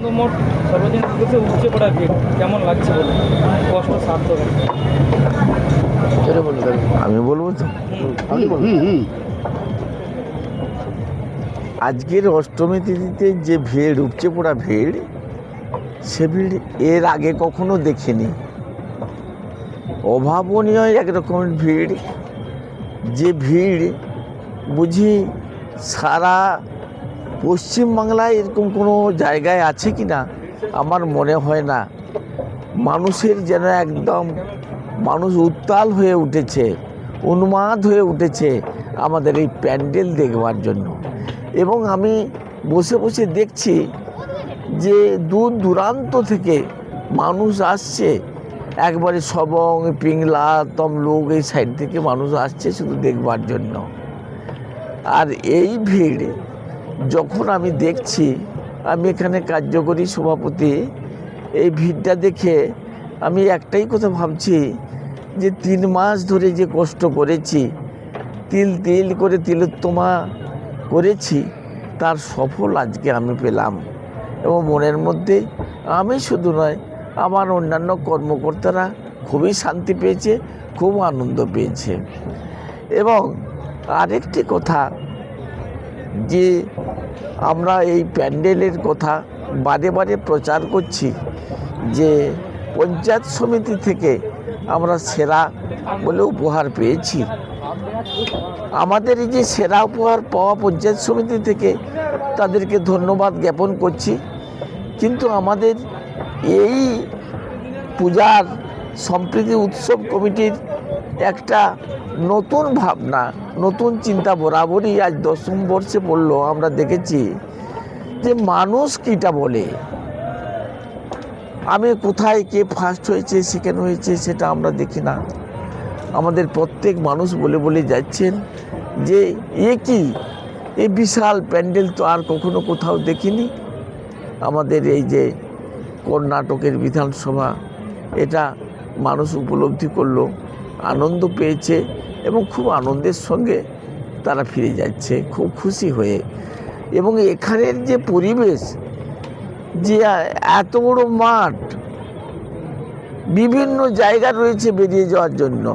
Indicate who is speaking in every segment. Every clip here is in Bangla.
Speaker 1: আনন্দমঠ সর্বজনীন দিবসে উপচে পড়া ভিড়। কেমন লাগছে বলুন? কষ্ট সার্থক।
Speaker 2: আমি বলব তো?
Speaker 3: বলুন।
Speaker 2: আজকের অষ্টমী তিথিতে যে ভিড় উপচে পড়া ভিড় সে ভিড় এর আগে কখনো দেখিনি। অভাবনীয় এক রকমের ভিড়। যে ভিড় বুঝি সারা পশ্চিমবাংলায় এরকম কোনো জায়গায় আছে কি না? আমার মনে হয় না। মানুষের যেন একদম মানুষ উত্তাল হয়ে উঠেছে, উন্মাদ হয়ে উঠেছে আমাদের এই প্যান্ডেল দেখবার জন্য। এবং আমি বসে বসে দেখছি যে দূর দূরান্ত থেকে মানুষ আসছে। একবারে সবং, পিংলা, তমলুক এই সাইড থেকে মানুষ আসছে শুধু দেখবার জন্য। আর এই ভিড় যখন আমি দেখছি, আমি এখানে কার্যকরী সভাপতি, এই ভিড়টা দেখে আমি একটাই কথা ভাবছি যে তিন মাস ধরে যে কষ্ট করেছি, তিল তিল করে তিলোত্তমা করেছি, তার সফল আজকে আমি পেলাম। এবং মনের মধ্যে আমি শুধু নয়, আমার অন্যান্য কর্মকর্তারা খুবই শান্তি পেয়েছে, খুব আনন্দ পেয়েছে। এবং আরেকটি কথা যে আমরা এই প্যান্ডেলের কথা বারে বারে প্রচার করছি যে পঞ্চায়েত সমিতি থেকে আমরা সেরা বলে উপহার পেয়েছি। আমাদের এই যে সেরা উপহার পাওয়া পঞ্চায়েত সমিতি থেকে তাদেরকে ধন্যবাদ জ্ঞাপন করছি। কিন্তু আমাদের এই পূজার সম্প্রীতি উৎসব কমিটির একটা নতুন ভাবনা, নতুন চিন্তা বরাবরই আজ দশম বর্ষে পড়ল। আমরা দেখেছি যে মানুষ কীটা বলে? আমি কোথায়, কে ফার্স্ট হয়েছে সেকেন্ড হয়েছে, সেটা আমরা দেখি না। আমাদের প্রত্যেক মানুষ বলে বলে যাচ্ছেন যে, এ কি? এ বিশাল প্যান্ডেল তো আর কখনো কোথাও দেখিনি। আমাদের এই যে কর্ণাটকের বিধানসভা, এটা মানুষ উপলব্ধি করল। আনন্দ পেয়েছে এবং খুব আনন্দের সঙ্গে তারা ফিরে যাচ্ছে, খুব খুশি হয়ে। এবং এখানের যে পরিবেশ, যে এত বড় মাঠ, বিভিন্ন জায়গা রয়েছে বেরিয়ে যাওয়ার জন্য।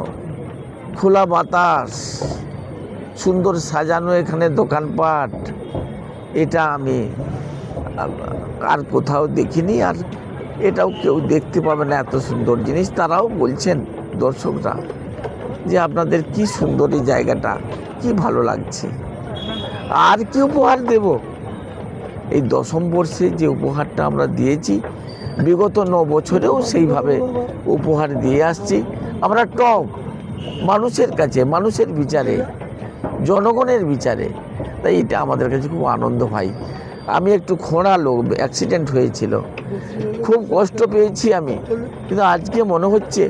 Speaker 2: খোলা বাতাস, সুন্দর সাজানো এখানে দোকানপাট, এটা আমি আর কোথাও দেখিনি আর এটাও কেউ দেখতে পাবে না, এত সুন্দর জিনিস। তারাও বলছেন দর্শকরা, যে আপনাদের কি সুন্দর এই জায়গাটা, কি ভালো লাগছে। আর কি উপহার দেব? এই দশম বর্ষে যে উপহারটা আমরা দিয়েছি, বিগত ন বছরেও সেইভাবে উপহার দিয়ে আসছি। আমরা টপ মানুষের কাছে, মানুষের বিচারে, জনগণের বিচারে। তাই এটা আমাদের কাছে খুব আনন্দ ভাই আমি একটু খোঁড়া লোক অ্যাক্সিডেন্ট হয়েছিল। খুব কষ্ট পেয়েছি আমি। কিন্তু আজকে মনে হচ্ছে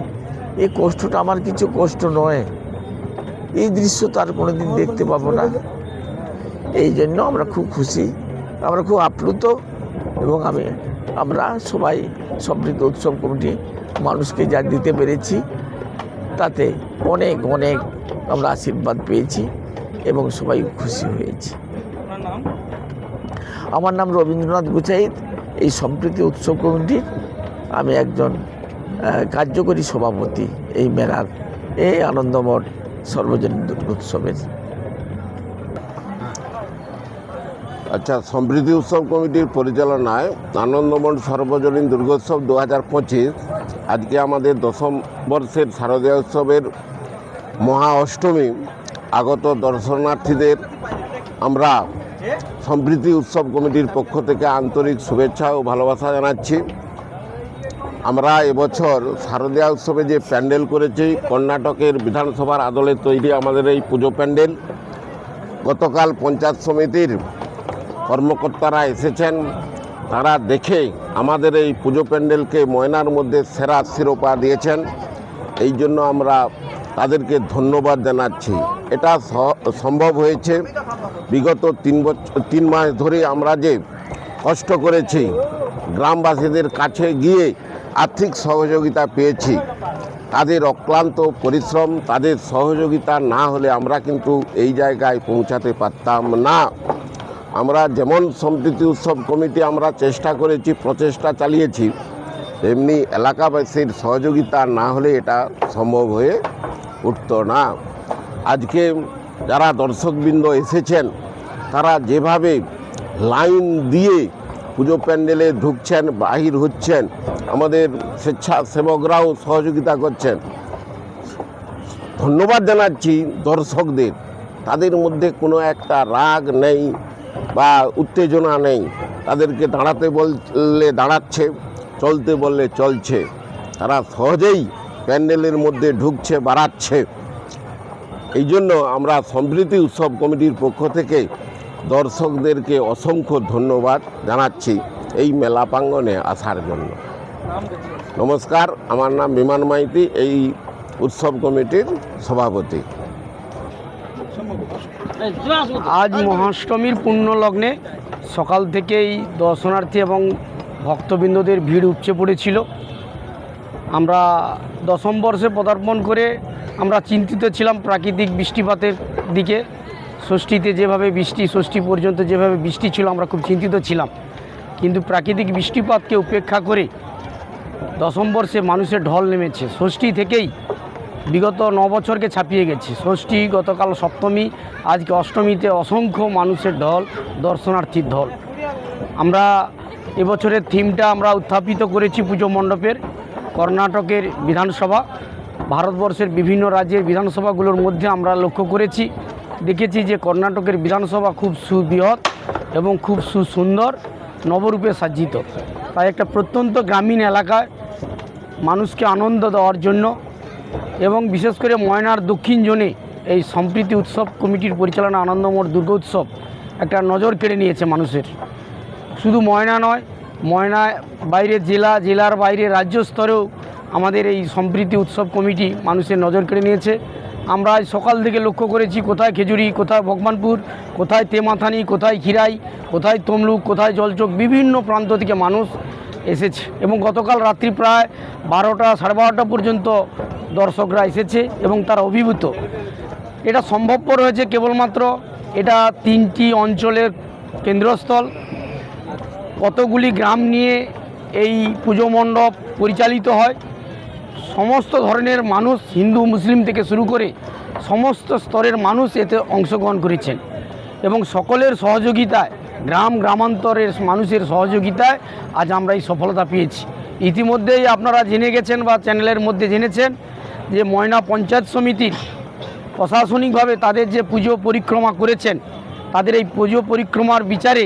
Speaker 2: এই কষ্টটা আমার কিছু কষ্ট নয়। এই দৃশ্য তো আর কোনোদিন দেখতে পাবো না। এই জন্য আমরা খুব খুশি আমরা খুব আপ্লুত এবং আমি আমরা সবাই সমৃদ্ধ উৎসব কমিটি মানুষকে যা দিতে পেরেছি তাতে অনেক অনেক আমরা আশীর্বাদ পেয়েছি এবং সবাই খুশি হয়েছি। আমার নাম রবীন্দ্রনাথ গুচাইত। এই সম্প্রীতি উৎসব কমিটির আমি একজন কার্যকরী সভাপতি এই মেলার এই আনন্দমঠ সর্বজনীন দুর্গোৎসবের।
Speaker 3: আচ্ছা সম্প্রীতি উৎসব কমিটির পরিচালনায় আনন্দমঠ সর্বজনীন দুর্গোৎসব দু হাজার পঁচিশ, আজকে আমাদের দশম বর্ষের শারদীয় উৎসবের মহা অষ্টমী, আগত দর্শনার্থীদের আমরা সম্প্রীতি উৎসব কমিটির পক্ষ থেকে আন্তরিক শুভেচ্ছা ও ভালোবাসা জানাচ্ছি। আমরা এবছর শারদীয়া উৎসবে যে প্যান্ডেল করেছি, কর্ণাটকের বিধানসভার আদলে তৈরি আমাদের এই পুজো প্যান্ডেল। গতকাল পঞ্চায়েত সমিতির কর্মকর্তারা এসেছেন। তারা দেখে আমাদের এই পুজো প্যান্ডেলকে ময়নার মধ্যে সেরা শিরোপা দিয়েছেন। এই জন্য আমরা তাদেরকে ধন্যবাদ জানাচ্ছি। এটা সম্ভব হয়েছে। বিগত তিন বছর তিন মাস ধরে আমরা যে কষ্ট করেছি, গ্রামবাসীদের কাছে গিয়ে আর্থিক সহযোগিতা পেয়েছি। তাদের অক্লান্ত পরিশ্রম, তাদের সহযোগিতা না হলে আমরা কিন্তু এই জায়গায় পৌঁছাতে পারতাম না। আমরা যেমন সম্প্রীতি উৎসব কমিটি আমরা চেষ্টা করেছি, প্রচেষ্টা চালিয়েছি, তেমনি এলাকাবাসীর সহযোগিতা না হলে এটা সম্ভব হয়ে উঠত না। আজকে যারা দর্শকবৃন্দ এসেছেন, তারা যেভাবে লাইন দিয়ে পুজো প্যান্ডেলে ঢুকছেন, বাহির হচ্ছেন, আমাদের স্বেচ্ছাসেবকরাও সহযোগিতা করছেন। ধন্যবাদ জানাচ্ছি দর্শকদের, তাদের মধ্যে কোনো একটা রাগ নেই বা উত্তেজনা নেই। তাদেরকে দাঁড়াতে বললে দাঁড়াচ্ছে, চলতে বললে চলছে। তারা সহজেই প্যান্ডেলের মধ্যে ঢুকছে, বাড়াচ্ছে। এই জন্য আমরা সম্প্রীতি উৎসব কমিটির পক্ষ থেকে দর্শকদেরকে অসংখ্য ধন্যবাদ জানাচ্ছি এই মেলা প্রাঙ্গনে আসার জন্য। নমস্কার, আমার নাম বিমান মাইতি, এই উৎসব কমিটির সভাপতি।
Speaker 4: আজ মহাষ্টমীর পুণ্য লগ্নে সকাল থেকেই দর্শনার্থী এবং ভক্তবৃন্দদের ভিড় উপচে পড়েছিল। আমরা দশম বর্ষে পদার্পণ করে আমরা চিন্তিত ছিলাম প্রাকৃতিক বৃষ্টিপাতের দিকে। ষষ্ঠীতে যেভাবে বৃষ্টি, ষষ্ঠী পর্যন্ত যেভাবে বৃষ্টি ছিল, আমরা খুব চিন্তিত ছিলাম। কিন্তু প্রাকৃতিক বৃষ্টিপাতকে উপেক্ষা করে দশম বর্ষে মানুষের ঢল নেমেছে। ষষ্ঠী থেকেই বিগত ন বছরকে ছাপিয়ে গেছে। ষষ্ঠী, গতকাল সপ্তমী, আজকে অষ্টমীতে অসংখ্য মানুষের ঢল, দর্শনার্থীর ঢল। আমরা এবছরের থিমটা আমরা উত্থাপিত করেছি পুজো মণ্ডপের, কর্ণাটকের বিধানসভা। ভারতবর্ষের বিভিন্ন রাজ্যের বিধানসভাগুলোর মধ্যে আমরা লক্ষ্য করেছি। দেখেছি যে কর্ণাটকের বিধানসভা খুব সুবৃহৎ এবং খুব সুসুন্দর, নবরূপে সাজ্জিত। তাই একটা প্রত্যন্ত গ্রামীণ এলাকায় মানুষকে আনন্দ দেওয়ার জন্য এবং বিশেষ করে ময়নার দক্ষিণ জোনে এই সম্প্রীতি উৎসব কমিটির পরিচালনা আনন্দমোড় দুর্গোৎসব একটা নজর কেড়ে নিয়েছে মানুষের। শুধু ময়না নয়, ময়না বাইরে জেলা, জেলার বাইরে রাজ্য স্তরেও আমাদের এই সম্প্রীতি উৎসব কমিটি মানুষের নজর কেড়ে নিয়েছে। আমরা সকাল থেকে লক্ষ্য করেছি কোথায় খেজুরি, কোথায় ভগবানপুর, কোথায় তেমাথানি, কোথায় খিরাই কোথায় তমলুক, কোথায় জলচোক, বিভিন্ন প্রান্ত থেকে মানুষ এসেছে। এবং গতকাল রাত্রি প্রায় বারোটা, সাড়ে বারোটা পর্যন্ত দর্শকরা এসেছে এবং তারা অভিভূত। এটা সম্ভবপর হয়েছে কেবলমাত্র এটা তিনটি অঞ্চলের কেন্দ্রস্থল। কতগুলি গ্রাম নিয়ে এই পুজো মণ্ডপ পরিচালিত হয় সমস্ত ধরনের মানুষ হিন্দু, মুসলিম থেকে শুরু করে সমস্ত স্তরের মানুষ এতে অংশগ্রহণ করেছেন। এবং সকলের সহযোগিতায়, গ্রাম, গ্রামান্তরের মানুষের সহযোগিতায় আজ আমরা এই সফলতা পেয়েছি। ইতিমধ্যেই আপনারা জেনে গেছেন বা চ্যানেলের মধ্যে জেনেছেন যে ময়না পঞ্চায়েত সমিতির প্রশাসনিকভাবে তাদের যে পুজো পরিক্রমা করেছেন, তাদের এই পুজো পরিক্রমার বিচারে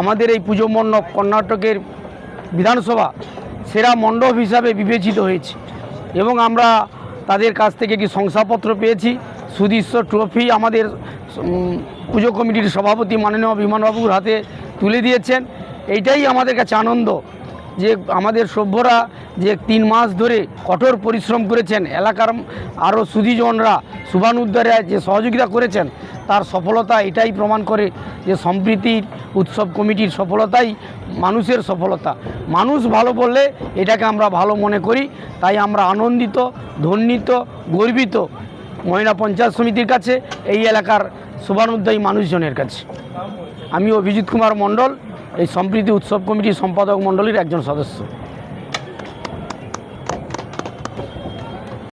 Speaker 4: আমাদের এই পুজো মণ্ডপ কর্ণাটকের বিধানসভা সেরা মণ্ডপ হিসাবে বিবেচিত হয়েছে। এবং আমরা তাদের কাছ থেকে কি শংসাপত্র পেয়েছি। সুদৃশ্য ট্রফি আমাদের পুজো কমিটির সভাপতি মাননীয় বিমানবাবুর হাতে তুলে দিয়েছেন। এইটাই আমাদের কাছে আনন্দ। যে আমাদের সভ্যরা যে তিন মাস ধরে কঠোর পরিশ্রম করেছেন, এলাকার আরও সুদীজনরা শুভানুদ্ধারে যে সহযোগিতা করেছেন, তার সফলতা এটাই প্রমাণ করে যে সম্প্রীতির উৎসব কমিটির সফলতাই মানুষের সফলতা। মানুষ ভালো বললে এটাকে আমরা ভালো মনে করি, তাই আমরা আনন্দিত, ধন্যিত, গর্বিত মহিলা পঞ্চায়েত সমিতির কাছে, এই এলাকার শুভানুদ্দায়ী মানুষজনের কাছে। আমি অভিজিৎ কুমার মণ্ডল এই সম্প্রীতি উৎসব কমিটি সম্পাদক মণ্ডলীর একজন সদস্য।